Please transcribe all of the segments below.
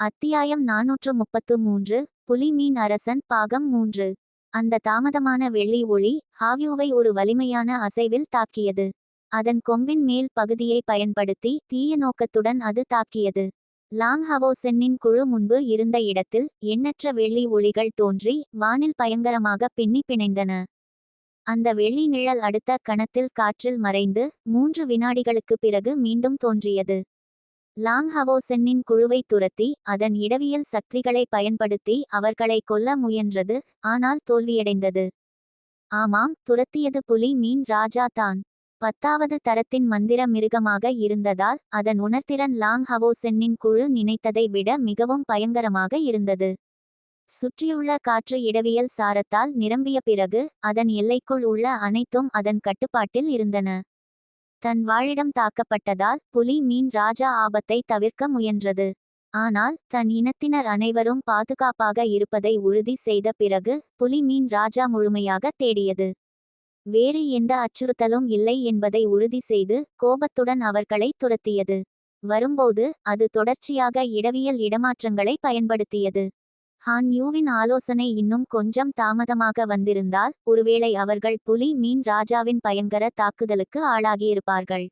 அத்தியாயம் நாநூற்று முப்பத்து மூன்று புலிமீன் அரசன் பாகம் மூன்று. அந்த தாமதமான வெள்ளி ஒளி ஹாவியூவை ஒரு வலிமையான அசைவில் தாக்கியது. அதன் கொம்பின் மேல் பகுதியை பயன்படுத்தி தீய நோக்கத்துடன் அது தாக்கியது. லாங் ஹவோசென்னின் குழு முன்பு இருந்த இடத்தில் எண்ணற்ற வெள்ளி ஒளிகள் தோன்றி வானில் பயங்கரமாக பின்னி பிணைந்தன. அந்த வெள்ளி நிழல் அடுத்த கணத்தில் காற்றில் மறைந்து மூன்று வினாடிகளுக்குப் பிறகு மீண்டும் தோன்றியது. லாங் ஹவோசென்னின் குழுவை துரத்தி அதன் இடவியல் சக்திகளை பயன்படுத்தி அவர்களை கொல்ல முயன்றது ஆனால் தோல்வியடைந்தது. ஆமாம் துரத்தியது புலி மீன் ராஜா தான். பத்தாவது தரத்தின் மந்திர மிருகமாக இருந்ததால் அதன் உணர்திறன் லாங் ஹவோசென்னின் குழு நினைத்ததை விட மிகவும் பயங்கரமாக இருந்தது. சுற்றியுள்ள காற்று இடவியல் சாரத்தால் நிரம்பிய பிறகு அதன் எல்லைக்குள் உள்ள அனைத்தும் அதன் கட்டுப்பாட்டில் இருந்தன. தன் வாழிடம் தாக்கப்பட்டதால் புலி மீன் ராஜா ஆபத்தை தவிர்க்க முயன்றது. ஆனால் தன் இனத்தினர் அனைவரும் பாதுகாப்பாக இருப்பதை உறுதி செய்த பிறகு புலி மீன் ராஜா முழுமையாக தேடியது. வேறு எந்த அச்சுறுத்தலும் இல்லை என்பதை உறுதி செய்து கோபத்துடன் அவர்களை துரத்தியது. வரும்போது அது தொடர்ச்சியாக இடவியல் இடமாற்றங்களை பயன்படுத்தியது. ஹான் யூவின் ஆலோசனை இன்னும் கொஞ்சம் தாமதமாக வந்திருந்தால் ஒருவேளை அவர்கள் புலி மீன் ராஜாவின் பயங்கர தாக்குதலுக்கு ஆளாகியிருப்பார்கள்.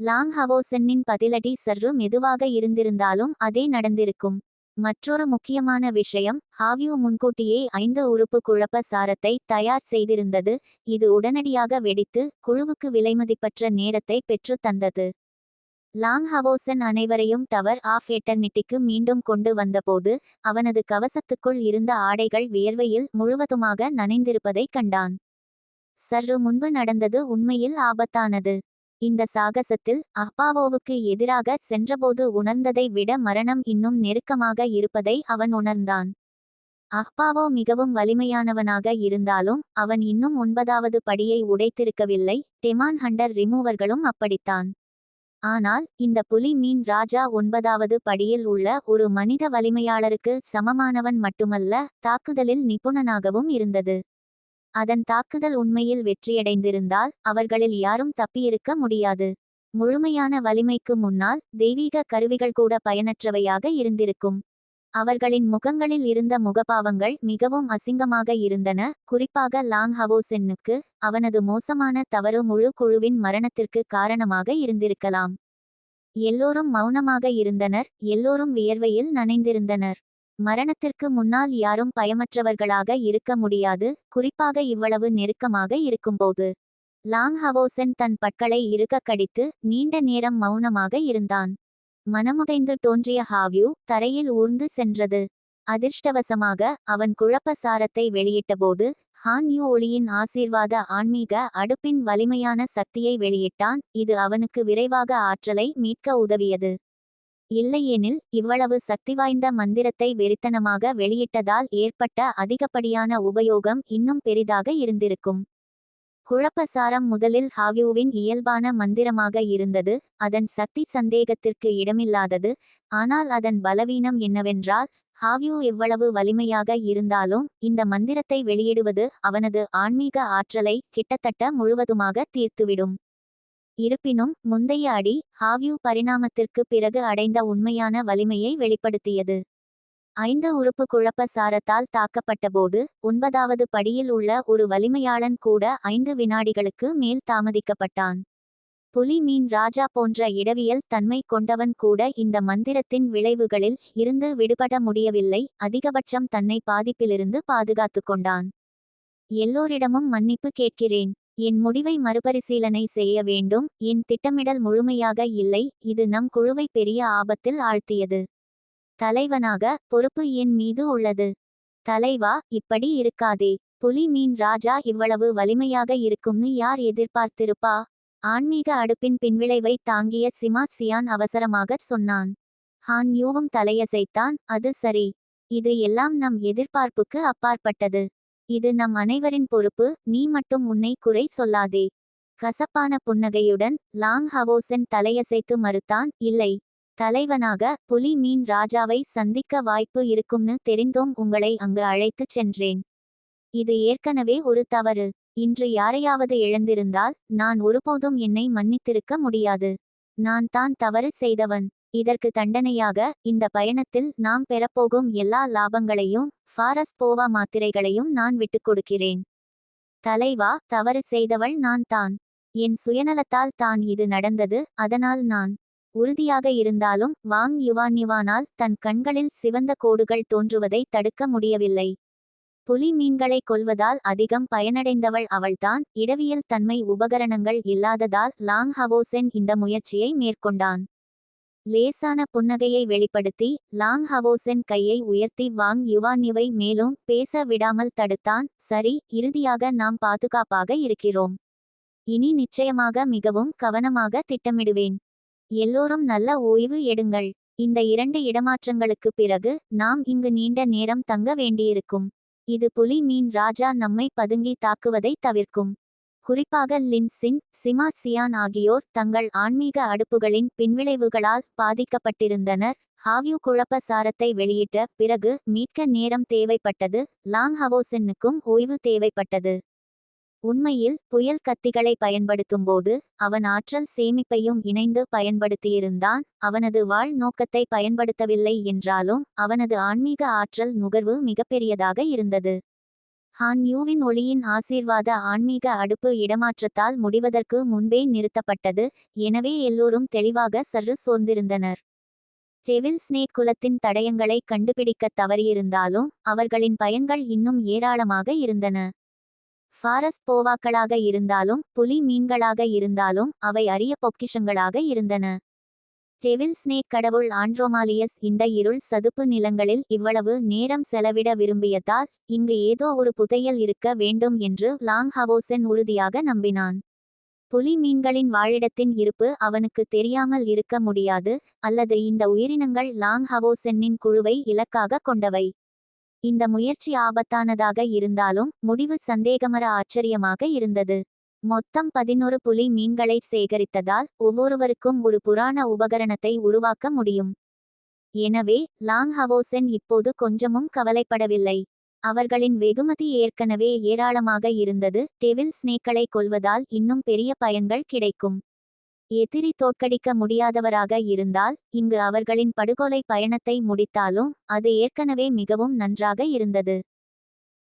லாங் ஹவோசென்னின் பதிலடி சற்று மெதுவாக இருந்திருந்தாலும் அதே நடந்திருக்கும். மற்றொரு முக்கியமான விஷயம் ஹாவியூ முன்கூட்டியே ஐந்து உறுப்பு குழப்ப சாரத்தை தயார் செய்திருந்தது இது உடனடியாக வெடித்து குழுவுக்கு விலைமதிப்பற்ற நேரத்தை பெற்று தந்தது. லாங் ஹவோசன் அனைவரையும் டவர் ஆஃப் எட்டர்னிட்டிக்கு மீண்டும் கொண்டு வந்தபோது அவனது கவசத்துக்குள் இருந்த ஆடைகள் வியர்வையில் முழுவதுமாக நனைந்திருப்பதைக் கண்டான். சற்று முன்பு நடந்தது உண்மையில் ஆபத்தானது. இந்த சாகசத்தில் அப்பாவோவுக்கு எதிராக சென்றபோது உணர்ந்ததை விட மரணம் இன்னும் நெருக்கமாக இருப்பதை அவன் உணர்ந்தான். அஹ்பாவோ மிகவும் வலிமையானவனாக இருந்தாலும் அவன் இன்னும் ஒன்பதாவது படியை உடைத்திருக்கவில்லை டெமான் ஹண்டர் ரிமூவர்களும் அப்படித்தான். ஆனால் இந்த புலி மீன் ராஜா ஒன்பதாவது படியில் உள்ள ஒரு மனித வலிமையாளருக்கு சமமானவன் மட்டுமல்ல தாக்குதலில் நிபுணனாகவும் இருந்தது. அதன் தாக்குதல் உண்மையில் வெற்றியடைந்திருந்தால் அவர்களில் யாரும் தப்பியிருக்க முடியாது. முழுமையான வலிமைக்கு முன்னால் தெய்வீக கருவிகள் கூட பயனற்றவையாக இருந்திருக்கும். அவர்களின் முகங்களில் இருந்த முகபாவங்கள் மிகவும் அசிங்கமாக இருந்தன. குறிப்பாக லாங் ஹவோசென்னுக்கு அவனது மோசமான தவறு முழு குழுவின் மரணத்திற்கு காரணமாக இருந்திருக்கலாம். எல்லோரும் மௌனமாக இருந்தனர். எல்லோரும் வியர்வையில் நனைந்திருந்தனர். மரணத்திற்கு முன்னால் யாரும் பயமற்றவர்களாக இருக்க முடியாது. குறிப்பாக இவ்வளவு நெருக்கமாக இருக்கும்போது லாங் ஹவோசென் தன் பட்களை இறுக கடித்து நீண்ட நேரம் மௌனமாக இருந்தான். மனமுடைந்து தோன்றிய ஹாவ்யூ தரையில் ஊர்ந்து சென்றது. அதிர்ஷ்டவசமாக அவன் குழப்ப சாரத்தை வெளியிட்டபோது ஹான் யூ ஒளியின் ஆசீர்வாத ஆன்மீக அடுப்பின் வலிமையான சக்தியை வெளியிட்டான். இது அவனுக்கு விரைவாக ஆற்றலை மீட்க உதவியது. இல்லையெனில் இவ்வளவு சக்தி வாய்ந்த மந்திரத்தை வெறித்தனமாக வெளியிட்டதால் ஏற்பட்ட அதிகப்படியான உபயோகம் இன்னும் பெரிதாக இருந்திருக்கும். குழப்பசாரம் முதலில் ஹாவியூவின் இயல்பான மந்திரமாக இருந்தது அதன் சக்தி சந்தேகத்திற்கு இடமில்லாதது ஆனால் அதன் பலவீனம் என்னவென்றால் ஹாவ்யூ எவ்வளவு வலிமையாக இருந்தாலும் இந்த மந்திரத்தை வெளியிடுவது அவனது ஆன்மீக ஆற்றலை கிட்டத்தட்ட முழுவதுமாக தீர்த்துவிடும். இருப்பினும் முந்தைய அடி ஹாவ்யூ பரிணாமத்திற்கு பிறகு அடைந்த உண்மையான வலிமையை வெளிப்படுத்தியது. ஐந்து உறுப்பு குழப்ப சாரத்தால் தாக்கப்பட்டபோது ஒன்பதாவது படியில் உள்ள ஒரு வலிமையாளன் கூட ஐந்து வினாடிகளுக்கு மேல் தாமதிக்கப்பட்டான். புலி மீன் ராஜா போன்ற இடவியல் தன்மை கொண்டவன் கூட இந்த மந்திரத்தின் விளைவுகளில் இருந்து விடுபட முடியவில்லை அதிகபட்சம் தன்னை பாதிப்பிலிருந்து பாதுகாத்து கொண்டான். எல்லோரிடமும் மன்னிப்பு கேட்கிறேன். என் முடிவை மறுபரிசீலனை செய்ய வேண்டும். என் திட்டமிடல் முழுமையாக இல்லை. இது நம் குழுவை பெரிய ஆபத்தில் ஆழ்த்தியது. தலைவனாக பொறுப்பு என் மீது உள்ளது. தலைவா இப்படி இருக்காதே. புலி மீன் ராஜா இவ்வளவு வலிமையாக இருக்கும்னு யார் எதிர்பார்த்திருப்பா? ஆன்மீக அடுப்பின் பின்விளைவை தாங்கிய சிமா சியான் அவசரமாக சொன்னான். ஹான் யூவும் தலையசைத்தான் அது சரி. இது எல்லாம் நம் எதிர்பார்ப்புக்கு அப்பாற்பட்டது. இது நம் அனைவரின் பொறுப்பு. நீ மட்டும் உன்னை குறை சொல்லாதே. கசப்பான புன்னகையுடன் லாங் ஹவோசன் தலையசைத்து மறுத்தான் இல்லை. தலைவனாக புலி மீன் ராஜாவை சந்திக்க வாய்ப்பு இருக்கும்னு தெரிந்தோம். உங்களை அங்கு அழைத்துச் சென்றேன். இது ஏற்கனவே ஒரு தவறு. இன்று யாரையாவது இழந்திருந்தால் நான் ஒருபோதும் என்னை மன்னித்திருக்க முடியாது. நான் தான் தவறு செய்தவன். இதற்கு தண்டனையாக இந்த பயணத்தில் நாம் பெறப்போகும் எல்லா லாபங்களையும் ஃபாரஸ் போவா மாத்திரைகளையும் நான் விட்டுக் கொடுக்கிறேன். தலைவா தவறு செய்தவள் நான் தான். என் சுயநலத்தால் தான் இது நடந்தது. அதனால் நான் உறுதியாக இருந்தாலும் வாங் யுவான்யுவானால் தன் கண்களில் சிவந்த கோடுகள் தோன்றுவதை தடுக்க முடியவில்லை. புலி மீன்களை கொல்வதால் அதிகம் பயனடைந்தவள் அவள்தான். இடவியல் தன்மை உபகரணங்கள் இல்லாததால் லாங் ஹவோசென் இந்த முயற்சியை மேற்கொண்டான். லேசான புன்னகையை வெளிப்படுத்தி லாங் ஹவோசென் கையை உயர்த்தி வாங் யுவான்யுவை மேலும் பேச விடாமல் தடுத்தான். சரி இறுதியாக நாம் பாதுகாப்பாக இருக்கிறோம். இனி நிச்சயமாக மிகவும் கவனமாக திட்டமிடுவேன். எல்லோரும் நல்ல ஓய்வு எடுங்கள். இந்த இரண்டு இடமாற்றங்களுக்கு பிறகு நாம் இங்கு நீண்ட நேரம் தங்க வேண்டியிருக்கும். இது புலி மீன் ராஜா நம்மை பதுங்கி தாக்குவதை தவிர்க்கும். குறிப்பாக லின்சின் சிமா சியான் ஆகியோர் தங்கள் ஆன்மீக அடுப்புகளின் பின்விளைவுகளால் பாதிக்கப்பட்டிருந்தனர். ஹாவ்யூ குழப்ப சாரத்தை வெளியிட்ட பிறகு மீட்க நேரம் தேவைப்பட்டது. லாங் ஹவோசென்னுக்கும் ஓய்வு தேவைப்பட்டது. உண்மையில் புயல் கத்திகளை பயன்படுத்தும்போது அவன் ஆற்றல் சேமிப்பையும் இணைந்து பயன்படுத்தியிருந்தான். அவனது வாழ் நோக்கத்தை பயன்படுத்தவில்லை என்றாலும் அவனது ஆன்மீக ஆற்றல் நுகர்வு மிகப்பெரியதாக இருந்தது. ஹான் யூவின் ஒளியின் ஆசீர்வாத ஆன்மீக அடுப்பு இடமாற்றத்தால் முடிவதற்கு முன்பே நிறுத்தப்பட்டது. எனவே எல்லோரும் தெளிவாக சற்று சோர்ந்திருந்தனர். டெவில் ஸ்னேக் குலத்தின் தடயங்களை கண்டுபிடிக்கத் தவறியிருந்தாலும் அவர்களின் பயன்கள் இன்னும் ஏராளமாக இருந்தன. ஃபாரஸ்ட் போவாக்களாக இருந்தாலும் புலி மீன்களாக இருந்தாலும் அவை அரிய பொக்கிஷங்களாக இருந்தன. டெவில் ஸ்னேக் கடவுள் ஆண்ட்ரோமாலியஸ் இந்த இருள் சதுப்பு நிலங்களில் இவ்வளவு நேரம் செலவிட விரும்பியதால் இங்கு ஏதோ ஒரு புதையல் இருக்க வேண்டும் என்று லாங் ஹவோசென் உறுதியாக நம்பினான். புலி மீன்களின் வாழிடத்தின் இருப்பு அவனுக்கு தெரியாமல் இருக்க முடியாது அல்லது இந்த உயிரினங்கள் லாங் ஹவோசென்னின் குழுவை இலக்காக கொண்டவை. இந்த முயற்சி ஆபத்தானதாக இருந்தாலும் முடிவு சந்தேகமர ஆச்சரியமாக இருந்தது. மொத்தம் பதினொரு புலி மீன்களை சேகரித்ததால் ஒவ்வொருவருக்கும் ஒரு புராண உபகரணத்தை உருவாக்க முடியும். எனவே லாங் ஹவோசென் இப்போது கொஞ்சமும் கவலைப்படவில்லை. அவர்களின் வெகுமதி ஏற்கனவே ஏராளமாக இருந்தது டெவில் ஸ்னேக்களை கொல்வதால் இன்னும் பெரிய பயன்கள் கிடைக்கும். எதிரி தோற்கடிக்க முடியாதவராக இருந்தால் இங்கு அவர்களின் படுகொலை பயணத்தை முடித்தாலும் அது ஏற்கனவே மிகவும் நன்றாக இருந்தது.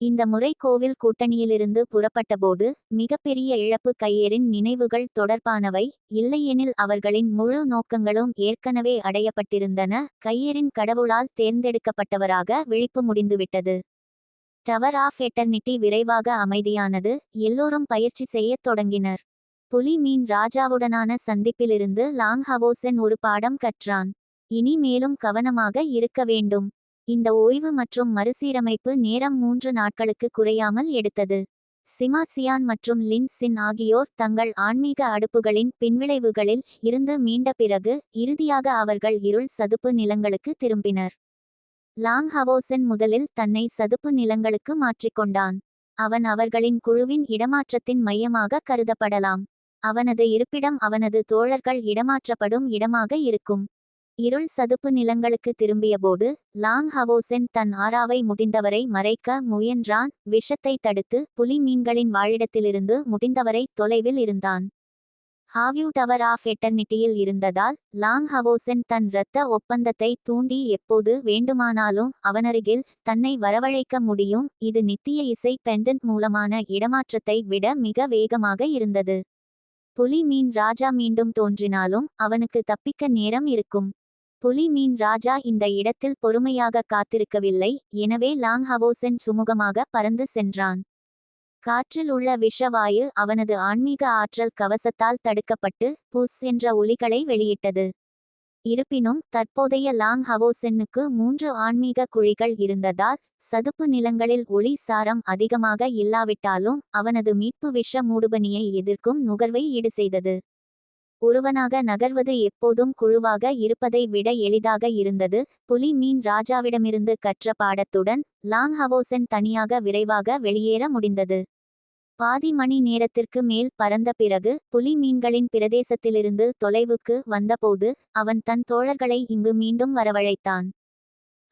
இந்த முறை கோவில் கூட்டணியிலிருந்து புறப்பட்டபோது மிகப்பெரிய இழப்பு கையேறின் நினைவுகள் தொடர்பானவை இல்லையெனில் அவர்களின் முழு நோக்கங்களும் ஏற்கனவே அடையப்பட்டிருந்தன கையேறின் கடவுளால் தேர்ந்தெடுக்கப்பட்டவராக விழிப்பு முடிந்துவிட்டது. டவர் ஆஃப் எட்டர்னிட்டி விரைவாக அமைதியானது எல்லோரும் பயிற்சி செய்யத் தொடங்கினர். புலி மீன் ராஜாவுடனான சந்திப்பிலிருந்து லாங் ஹவோசென் ஒரு பாடம் கற்றான். இனி மேலும் கவனமாக இருக்க வேண்டும். இந்த ஓய்வு மற்றும் மறுசீரமைப்பு நேரம் மூன்று நாட்களுக்கு குறையாமல் எடுத்தது. சிமா சியான் மற்றும் லின் சின் ஆகியோர் தங்கள் ஆன்மீக அடுப்புகளின் பின்விளைவுகளில் இருந்து மீண்ட பிறகு இறுதியாக அவர்கள் இருள் சதுப்பு நிலங்களுக்கு திரும்பினர். லாங் ஹவோசென் முதலில் தன்னை சதுப்பு நிலங்களுக்கு மாற்றிக்கொண்டான். அவன் அவர்களின் குழுவின் இடமாற்றத்தின் மையமாக கருதப்படலாம். அவனது இருப்பிடம் அவனது தோழர்கள் இடமாற்றப்படும் இடமாக இருக்கும். இருள் சதுப்பு நிலங்களுக்கு திரும்பியபோது லாங் ஹவோசென் தன் ஆறாவை முடிந்தவரை மறைக்க முயன்றான். விஷத்தை தடுத்து புலி மீன்களின் வாழிடத்திலிருந்து முடிந்தவரை தொலைவில் இருந்தான். ஹாவ்யூ டவர் ஆஃப் எட்டர்னிட்டியில் இருந்ததால் லாங் ஹவோசென் தன் இரத்த ஒப்பந்தத்தை தூண்டி எப்போது வேண்டுமானாலும் அவனருகில் தன்னை வரவழைக்க முடியும். இது நித்திய இசை பெண்டன்ட் மூலமான இடமாற்றத்தை விட மிக வேகமாக இருந்தது. புலி மீன் ராஜா மீண்டும் தோன்றினாலும் அவனுக்கு தப்பிக்க நேரம் இருக்கும். புலி மீன் ராஜா இந்த இடத்தில் பொறுமையாக காத்திருக்கவில்லை எனவே லாங் ஹவோசென் சுமூகமாக பறந்து சென்றான். காற்றில் உள்ள விஷவாயு அவனது ஆன்மீக ஆற்றல் கவசத்தால் தடுக்கப்பட்டு புஸ் என்ற ஒலிகளை வெளியிட்டது. இருப்பினும் தற்போதைய லாங் ஹவோசென்னுக்கு மூன்று ஆன்மீக குழிகள் இருந்ததால் சதுப்பு நிலங்களில் ஒளி சாரம் அதிகமாக இல்லாவிட்டாலும் அவனது மீட்பு விஷ மூடுபனியை எதிர்க்கும் நுகர்வை ஈடு செய்தது. ஒருவனாக நகர்வது எப்போதும் குழுவாக இருப்பதை விட எளிதாக இருந்தது. புலி மீன் ராஜாவிடமிருந்து கற்ற பாடத்துடன் லாங் ஹவோசென் தனியாக விரைவாக வெளியேற முடிந்தது. பாதி மணி நேரத்திற்கு மேல் பறந்த பிறகு புலி மீன்களின் பிரதேசத்திலிருந்து தொலைவுக்கு வந்தபோது அவன் தன் தோழர்களை இங்கு மீண்டும் வரவழைத்தான்.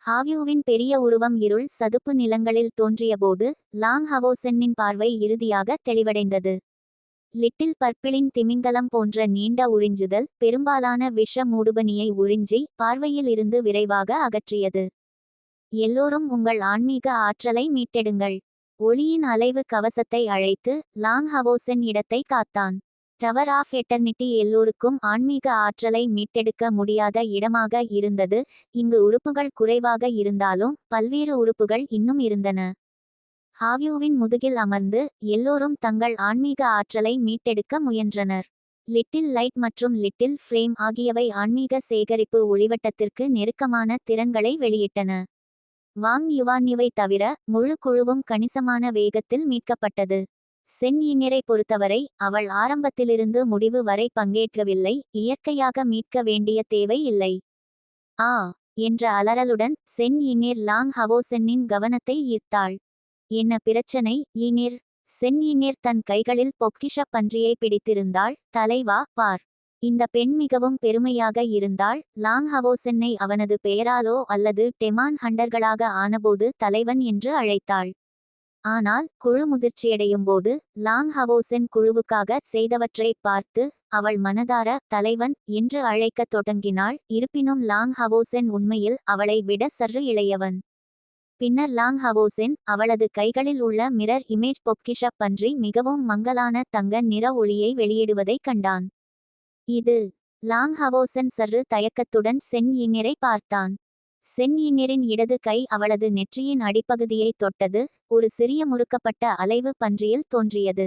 ஹாவ்யூவின் பெரிய உருவம் இருள் சதுப்பு நிலங்களில் தோன்றியபோது லாங் ஹவோசென்னின் பார்வை இறுதியாக தெளிவடைந்தது. லிட்டில் பர்பிளின் திமிங்கலம் போன்ற நீண்ட உறிஞ்சுதல் பெரும்பாலான விஷ மூடுபனியை உறிஞ்சி பார்வையில் இருந்து விரைவாக அகற்றியது. எல்லோரும் உங்கள் ஆன்மீக ஆற்றலை மீட்டெடுங்கள். ஒளியின் அலைவு கவசத்தை அழைத்து லாங் ஹவோசன் இடத்தை காத்தான். டவர் ஆஃப் எட்டர்னிட்டி எல்லோருக்கும் ஆன்மீக ஆற்றலை மீட்டெடுக்க முடியாத இடமாக இருந்தது. இங்கு உறுப்புகள் குறைவாக இருந்தாலும் பல்வேறு உறுப்புகள் இன்னும் இருந்தன. ஹாவியூவின் முதுகில் அமர்ந்து எல்லோரும் தங்கள் ஆன்மீக ஆற்றலை மீட்டெடுக்க முயன்றனர். லிட்டில் லைட் மற்றும் லிட்டில் ஃப்ளேம் ஆகியவை ஆன்மீக சேகரிப்பு ஒளிவட்டத்திற்கு நெருக்கமான திறன்களை வெளியிட்டன. வாங் யுவான்யுவை தவிர முழு குழுவும் கணிசமான வேகத்தில் மீட்கப்பட்டது. சென் இங்கரை பொறுத்தவரை அவள் ஆரம்பத்திலிருந்து முடிவு வரை பங்கேற்கவில்லை இயற்கையாக மீட்க வேண்டிய தேவை இல்லை. ஆ என்ற அலறலுடன் சென் யிங்கர் லாங் ஹவோசென்னின் கவனத்தை ஈர்த்தாள். என்ன பிரச்சனை யினிர் சென் யினிர் தன் கைகளில் பொக்கிஷ பன்றியை பிடித்திருந்தாள் தலைவா பார். இந்த பெண் மிகவும் பெருமையாக இருந்தாள். லாங் ஹவோசென்னை அவனது பெயராலோ அல்லது டெமான் ஹண்டர்களாக ஆனபோது தலைவன் என்று அழைத்தாள். ஆனால் குழு முதிர்ச்சியடையும் போது லாங் ஹவோசென் குழுவுக்காக செய்தவற்றை பார்த்து அவள் மனதார தலைவன் என்று அழைக்கத் தொடங்கினாள். இருப்பினும் லாங் ஹவோசென் உண்மையில் அவளை விட சற்று இளையவன். பின்னர் லாங் ஹவோசென் அவளது கைகளில் உள்ள மிரர் இமேஜ் பொக்கிஷப் பன்றி மிகவும் மங்கலான தங்க நிற ஒளியை வெளியிடுவதைக் கண்டான். இது. லாங் ஹவோசன் சற்று தயக்கத்துடன் சென் இங்கிரை பார்த்தான். சென் இங்கிரின் இடது கை அவளது நெற்றியின் அடிப்பகுதியை தொட்டது ஒரு சிறிய முறுக்கப்பட்ட அலைவு பன்றியில் தோன்றியது.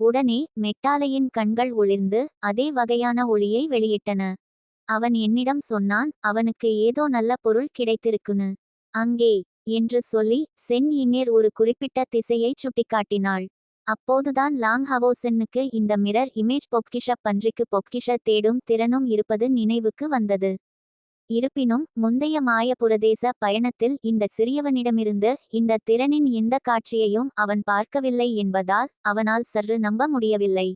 உடனே மெட்டாலையின் கண்கள் ஒளிர்ந்து அதே வகையான ஒளியை வெளியிட்டன. அவன் என்னிடம் சொன்னான் அவனுக்கு ஏதோ நல்ல பொருள் கிடைத்திருக்குன்னு. அங்கே என்று சொல்லி சென் இங்கேர் ஒரு குறிப்பிட்ட திசையை சுட்டிக்காட்டினாள். அப்போதுதான் லாங் ஹவோசென்னுக்கு இந்த மிரர் இமேஜ் பொக்கிஷ பன்றிக்கு பொக்கிஷ தேடும் திறனும் இருப்பது நினைவுக்கு வந்தது. இருப்பினும் முந்தைய மாயபுரதேச பயணத்தில் இந்த சிறியவனிடமிருந்து இந்த திறனின் எந்த காட்சியையும் அவன் பார்க்கவில்லை என்பதால் அவனால் சற்று நம்ப முடியவில்லை.